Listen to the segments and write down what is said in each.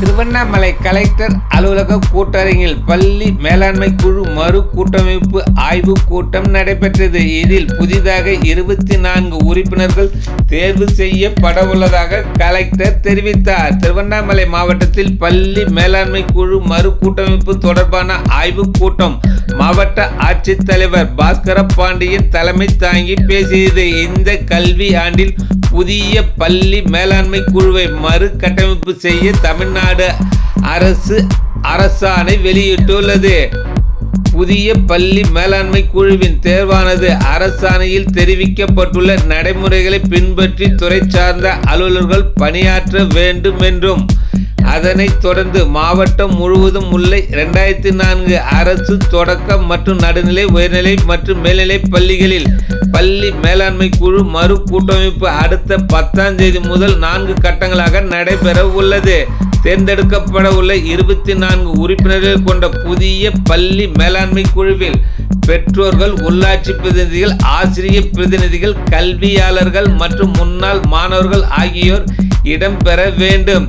Tiruvannamalai collector அலுவலக கூட்டரங்கில் பள்ளி மேலாண்மை குழு மறு கூட்டமைப்பு ஆய்வு கூட்டம் நடைபெற்றது. இதில் புதிதாக இருபத்தி நான்கு உறுப்பினர்கள் தேர்வு செய்யப்பட உள்ளதாக கலெக்டர் தெரிவித்தார். திருவண்ணாமலை மாவட்டத்தில் பள்ளி மேலாண்மை குழு மறு கூட்டமைப்பு தொடர்பான ஆய்வு கூட்டம் மாவட்ட ஆட்சித்தலைவர் பாஸ்கர பாண்டியன் தலைமை தாங்கி பேசியது. இந்த கல்வி ஆண்டில் புதிய பள்ளி மேலாண்மை குழுவை மறு கட்டமைப்பு செய்ய தமிழ்நாடு அரசு அரசாணை வெளியிட்டுள்ளது. புதிய பள்ளி மேலாண்மை குழுவின் தேர்வானது அரசாணையில் தெரிவிக்கப்பட்டுள்ள நடைமுறைகளை பின்பற்றி துறை சார்ந்த அலுவலர்கள் பணியாற்ற வேண்டும் என்றும் அதனைத் தொடர்ந்து மாவட்டம் முழுவதும் உள்ள இரண்டாயிரத்தி நான்கு அரசு தொடக்க மற்றும் நடுநிலை உயர்நிலை மற்றும் மேல்நிலை பள்ளிகளில் பள்ளி மேலாண்மை குழு மறு கூட்டமைப்பு அடுத்த பத்தாம் தேதி முதல் நான்கு கட்டங்களாக நடைபெற உள்ளது. தேர்ந்தெடுக்கப்பட உள்ள இருபத்தி நான்கு உறுப்பினர்கள் கொண்ட புதிய பள்ளி மேலாண்மை குழுவில் பெற்றோர்கள் உள்ளாட்சி பிரதிநிதிகள் ஆசிரிய பிரதிநிதிகள் கல்வியாளர்கள் மற்றும் முன்னாள் மாணவர்கள் ஆகியோர் இடம்பெற வேண்டும்.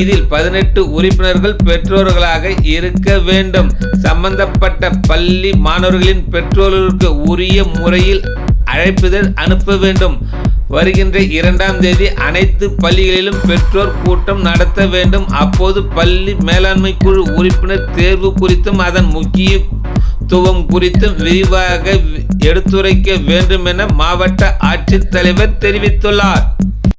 இதில் பதினெட்டு உறுப்பினர்கள் பெற்றோர்களாக இருக்க வேண்டும். சம்பந்தப்பட்ட பள்ளி மாணவர்களின் பெற்றோர்களுக்கு உரிய முறையில் அழைப்புதல் அனுப்ப வேண்டும். வருகின்ற இரண்டாம் தேதி அனைத்து பள்ளிகளிலும் பெற்றோர் கூட்டம் நடத்த வேண்டும். அப்போது பள்ளி மேலாண்மை குழு உறுப்பினர் தேர்வு குறித்தும் அதன் முக்கியத்துவம் குறித்தும் விரிவாக எடுத்துரைக்க வேண்டும் என மாவட்ட ஆட்சித்தலைவர் தெரிவித்துள்ளார்.